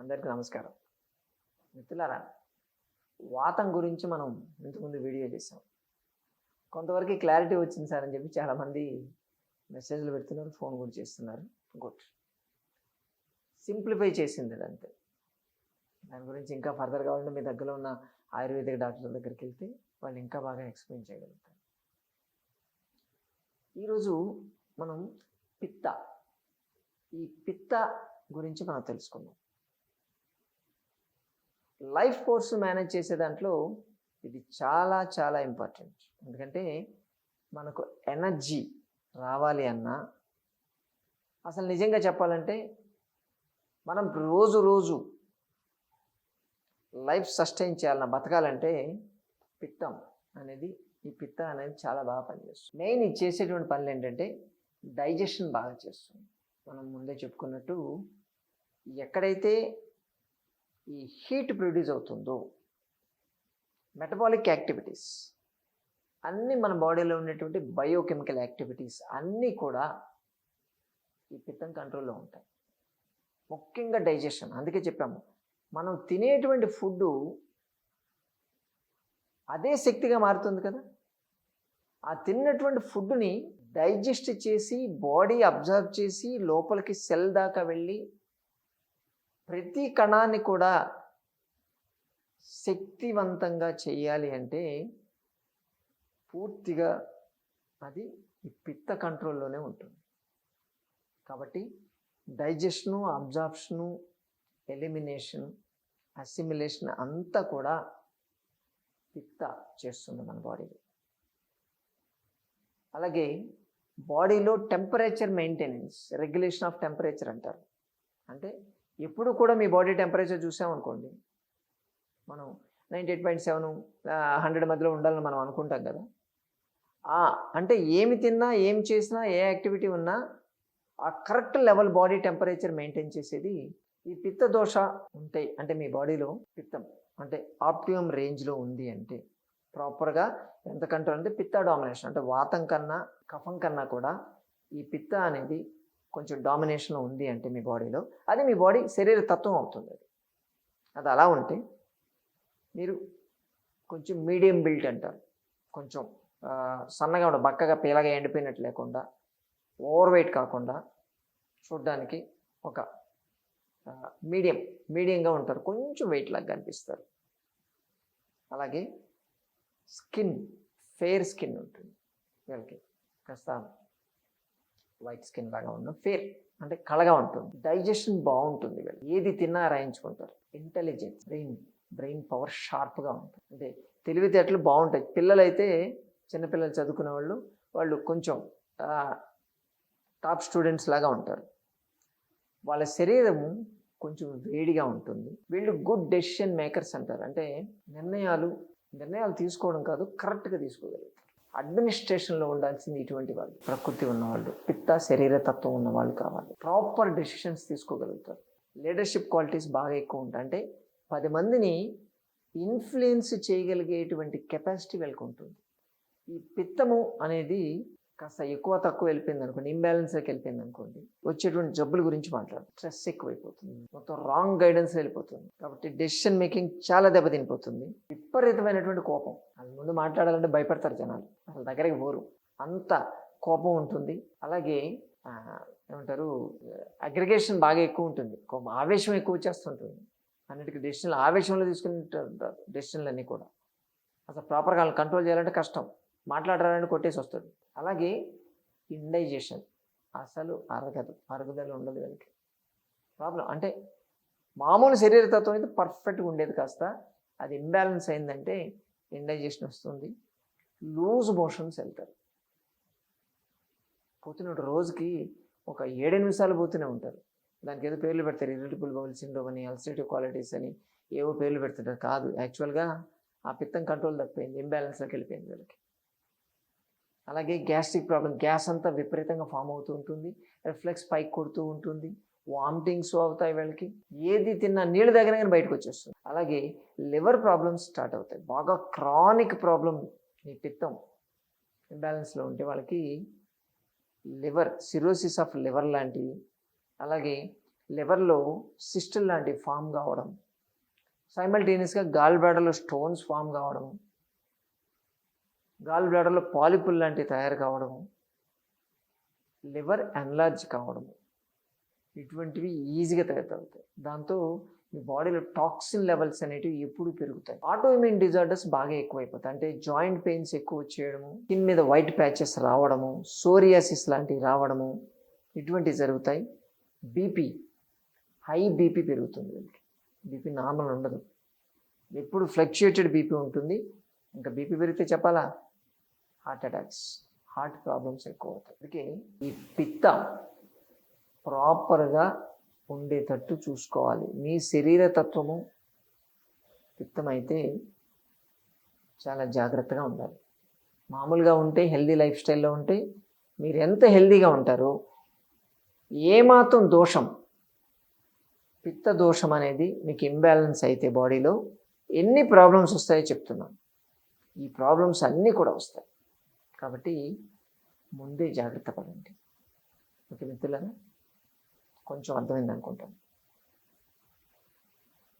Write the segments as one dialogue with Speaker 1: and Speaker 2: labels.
Speaker 1: అందరికీ నమస్కారం. మిత్రులారా వాతం గురించి మనం ఇంతకుముందు వీడియో చేసాం కొంతవరకు క్లారిటీ వచ్చింది సార్ అని చెప్పి చాలామంది మెసేజ్లు పెడుతున్నారు ఫోన్ కూడా చేస్తున్నారు. గుడ్. సింప్లిఫై చేసింది అంతే. దాని గురించి ఇంకా ఫర్దర్ కావాలంటే మీ దగ్గరలో ఉన్న ఆయుర్వేదిక్ డాక్టర్ల దగ్గరికి వెళ్తే వాళ్ళు ఇంకా బాగా ఎక్స్ప్లెయిన్ చేయగలుగుతారు. ఈరోజు మనం పిత్త. ఈ పిత్త గురించి మనం తెలుసుకుందాం. లైఫ్ కోర్స్ మేనేజ్ చేసే దాంట్లో ఇది చాలా చాలా ఇంపార్టెంట్. ఎందుకంటే మనకు ఎనర్జీ రావాలి అన్నా అసలు నిజంగా చెప్పాలంటే మనం రోజు రోజు లైఫ్ సస్టైన్ చేయాలన్నా బతకాలంటే పిత్తం అనేది ఈ పిత్త అనేది చాలా బాగా పనిచేస్తుంది. మెయిన్ ఇది చేసేటువంటి పనులు ఏంటంటే డైజెషన్ బాగా చేస్తుంది. మనం ముందే చెప్పుకున్నట్టు ఎక్కడైతే ఈ హీట్ ప్రొడ్యూస్ అవుతుందో? మెటబాలిక్ యాక్టివిటీస్ అన్నీ మన బాడీలో ఉన్నటువంటి బయోకెమికల్ యాక్టివిటీస్ అన్నీ కూడా ఈ పిత్తం కంట్రోల్లో ఉంటాయి. ముఖ్యంగా డైజెషన్ అందుకే చెప్పాము. మనం తినేటువంటి ఫుడ్ అదే శక్తిగా మారుతుంది కదా? ఆ తిన్నటువంటి ఫుడ్ని డైజెస్ట్ చేసి బాడీ అబ్జర్వ్ చేసి లోపలికి సెల్ దాకా వెళ్ళి ప్రతి కణాన్ని కూడా శక్తివంతంగా చేయాలి అంటే పూర్తిగా అది ఈ పిత్త కంట్రోల్లోనే ఉంటుంది. కాబట్టి డైజెషను అబ్జార్ప్షను ఎలిమినేషన్ అసిమిలేషన్ అంతా కూడా పిత్త చేస్తుంది మన బాడీలో. అలాగే బాడీలో temperature maintenance regulation of temperature అంటారు. అంటే ఎప్పుడు కూడా మీ బాడీ టెంపరేచర్ చూసామనుకోండి మనం ninety eight point seven hundred మధ్యలో ఉండాలని మనం అనుకుంటాం కదా. అంటే ఏమి తిన్నా ఏం చేసినా ఏ యాక్టివిటీ ఉన్నా ఆ correct level body temperature maintain చేసేది ఈ పిత్త దోష ఉంటాయి అంటే మీ బాడీలో పిత్తం అంటే ఆప్టిమం రేంజ్లో ఉంది అంటే ప్రాపర్గా ఎంత కంట్రోల్ అంటే పిత్త డామినేషన్ అంటే వాతం కన్నా కఫం కన్నా కూడా ఈ పిత్త అనేది కొంచెం డామినేషన్లో ఉంది అంటే మీ బాడీలో అది మీ బాడీ శరీర తత్వం అవుతుంది అది. అది అలా ఉంటే మీరు కొంచెం మీడియం బిల్ట్ అంటారు. కొంచెం సన్నగా ఉండ బక్కగా పీలగా ఎండిపోయినట్టు లేకుండా ఓవర్ వెయిట్ కాకుండా చూడ్డానికి ఒక మీడియం మీడియంగా ఉంటారు. కొంచెం వెయిట్ లాగా కనిపిస్తారు. అలాగే స్కిన్ ఫేర్ స్కిన్ ఉంటుంది. వీళ్ళకి కాస్త వైట్ స్కిన్ లాగా ఉన్న ఫేర్ అంటే కళగా ఉంటుంది. డైజెషన్ బాగుంటుంది వీళ్ళు ఏది తిన్నా రాయించుకుంటారు. ఇంటెలిజెన్స్ బ్రెయిన్ బ్రెయిన్ పవర్ షార్ప్గా ఉంటుంది. అంటే తెలివితేటలు బాగుంటాయి. పిల్లలైతే చిన్నపిల్లలు చదువుకునే వాళ్ళు వాళ్ళు కొంచెం టాప్ స్టూడెంట్స్ లాగా ఉంటారు. వాళ్ళ శరీరము కొంచెం వేడిగా ఉంటుంది. వీళ్ళు గుడ్ డెసిషన్ మేకర్స్ అంటారు. అంటే నిర్ణయాలు నిర్ణయాలు తీసుకోవడం కాదు కరెక్ట్గా తీసుకోగలుగుతారు. అడ్మినిస్ట్రేషన్లో ఉండాల్సింది ఇటువంటి వాళ్ళు. ప్రకృతి ఉన్నవాళ్ళు పిత్త శరీర తత్వం ఉన్న వాళ్ళు కావాలి. ప్రాపర్ డెసిషన్స్ తీసుకోగలుగుతారు. లీడర్షిప్ క్వాలిటీస్ బాగా ఎక్కువ ఉంటాయి. అంటే పది మందిని ఇన్ఫ్లుయెన్స్ చేయగలిగేటువంటి కెపాసిటీ వీళ్ళకి ఉంటుంది. ఈ పిత్తము అనేది కాస్త ఎక్కువ తక్కువ వెళ్ళిపోయింది అనుకోండి ఇంబ్యాలెన్స్లోకి వెళ్ళిపోయింది అనుకోండి వచ్చేటువంటి జబ్బుల గురించి మాట్లాడు స్ట్రెస్ ఎక్కువైపోతుంది. మొత్తం రాంగ్ గైడెన్స్ వెళ్ళిపోతుంది. కాబట్టి డెసిషన్ మేకింగ్ చాలా దెబ్బతినిపోతుంది. విపరీతమైనటువంటి కోపం. ముందు మాట్లాడాలంటే భయపడతారు జనాలు. అసలు దగ్గరికి పోరు. అంత కోపం ఉంటుంది. అలాగే ఏమంటారు అగ్రిగేషన్ బాగా ఎక్కువ ఉంటుంది. కోపం ఆవేశం ఎక్కువ వచ్చేస్తుంటుంది. అన్నిటికీ డెసిషన్లు ఆవేశంలో తీసుకుంటారు డెసిషన్లు అన్నీ కూడా. అసలు ప్రాపర్గా వాళ్ళని కంట్రోల్ చేయాలంటే కష్టం. మాట్లాడాలంటే కొట్టేసి వస్తుంది అలాగే ఇండైజెషన్ అసలు అరగదు. అరుగుదల ఉండదు వీళ్ళకి. ప్రాబ్లం అంటే మామూలు శరీరతత్వం అయితే పర్ఫెక్ట్గా ఉండేది కాస్త. అది ఇంబ్యాలెన్స్ అయిందంటే ఇండైజెషన్ వస్తుంది. లూజ్ మోషన్స్ వెళ్తారు పోతున్న రోజుకి ఒక ఏడెనిమిది సార్లు పోతూనే ఉంటారు. దానికి ఏదో పేర్లు పెడతారు. ఇరిటబుల్ బౌల్ సిండ్రోమ్ అని అల్సరేటివ్ క్వాలిటీస్ అని ఏవో పేర్లు పెడుతుంటారు కాదు యాక్చువల్గా ఆ పిత్తం కంట్రోల్ తప్పిపోయింది ఇంబ్యాలెన్స్లోకి వెళ్ళిపోయింది వీళ్ళకి. అలాగే గ్యాస్ట్రిక్ ప్రాబ్లం గ్యాస్ అంతా విపరీతంగా ఫామ్ అవుతూ ఉంటుంది. రిఫ్లెక్స్ పైకి కొడుతూ ఉంటుంది. వామిటింగ్స్ అవుతాయి వీళ్ళకి. ఏది తిన్నా నీళ్ళు కానీ బయటకు వచ్చేస్తుంది అలాగే లివర్ ప్రాబ్లమ్స్ స్టార్ట్ అవుతాయి. బాగా క్రానిక్ ప్రాబ్లం ఈ పిత్తం ఇంబ్యాలెన్స్లో ఉంటే వాళ్ళకి లివర్ సిరోసిస్ ఆఫ్ లివర్ లాంటివి అలాగే లివర్లో సిస్టల్ లాంటి ఫామ్ కావడం సైమల్టేనియస్గా గాల్ బ్లాడర్లో స్టోన్స్ ఫామ్ కావడం గాల్ బ్లాడర్లో పాలిపుల్ లాంటివి తయారు కావడం లివర్ ఎన్లార్జ్ కావడము ఇటువంటివి ఈజీగా తయారవుతాయి. దాంతో మీ బాడీలో టాక్సిన్ లెవెల్స్ అనేటివి ఎప్పుడు పెరుగుతాయి. ఆటోఇమ్యూన్ డిజార్డర్స్ బాగా ఎక్కువైపోతాయి. అంటే జాయింట్ పెయిన్స్ ఎక్కువ వచ్చేయడము స్కిన్ మీద వైట్ ప్యాచెస్ రావడము సోరియాసిస్ లాంటివి రావడము ఇటువంటివి జరుగుతాయి. బీపీ హై బీపీ పెరుగుతుంది వీళ్ళకి. బీపీ నార్మల్ ఉండదు. ఎప్పుడు ఫ్లక్చుయేటెడ్ బీపీ ఉంటుంది. ఇంకా బీపీ పెరిగితే చెప్పాలా? హార్ట్ అటాక్స్ హార్ట్ ప్రాబ్లమ్స్ ఎక్కువ అవుతాయి. అందుకే ఈ పిత్త ప్రాపర్గా ఉండేటట్టు చూసుకోవాలి. మీ శరీర తత్వము పిత్తమైతే చాలా జాగ్రత్తగా ఉండాలి. మామూలుగా ఉంటే హెల్దీ లైఫ్ స్టైల్లో ఉంటే మీరు ఎంత హెల్దీగా ఉంటారో ఏమాత్రం దోషం పిత్త దోషం అనేది మీకు ఇంబ్యాలెన్స్ అయితే బాడీలో ఎన్ని ప్రాబ్లమ్స్ వస్తాయో చెప్తున్నాను. ఈ ప్రాబ్లమ్స్ అన్నీ కూడా వస్తాయి. కాబట్టి ముందే జాగ్రత్త పడండి. ఓకే మిత్రులారా? కొంచెం అర్థమైంది అనుకుంటాను.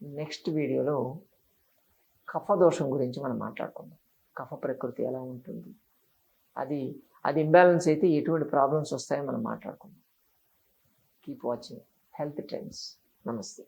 Speaker 1: నెక్స్ట్ వీడియోలో కఫ దోషం గురించి మనం మాట్లాడుకుందాం. కఫ ప్రకృతి ఎలా ఉంటుంది? అది అది ఇంబ్యాలెన్స్ అయితే ఎటువంటి ప్రాబ్లమ్స్ వస్తాయో మనం మాట్లాడుకుందాం. కీప్ వాచింగ్ హెల్త్ ట్రెండ్స్ నమస్తే.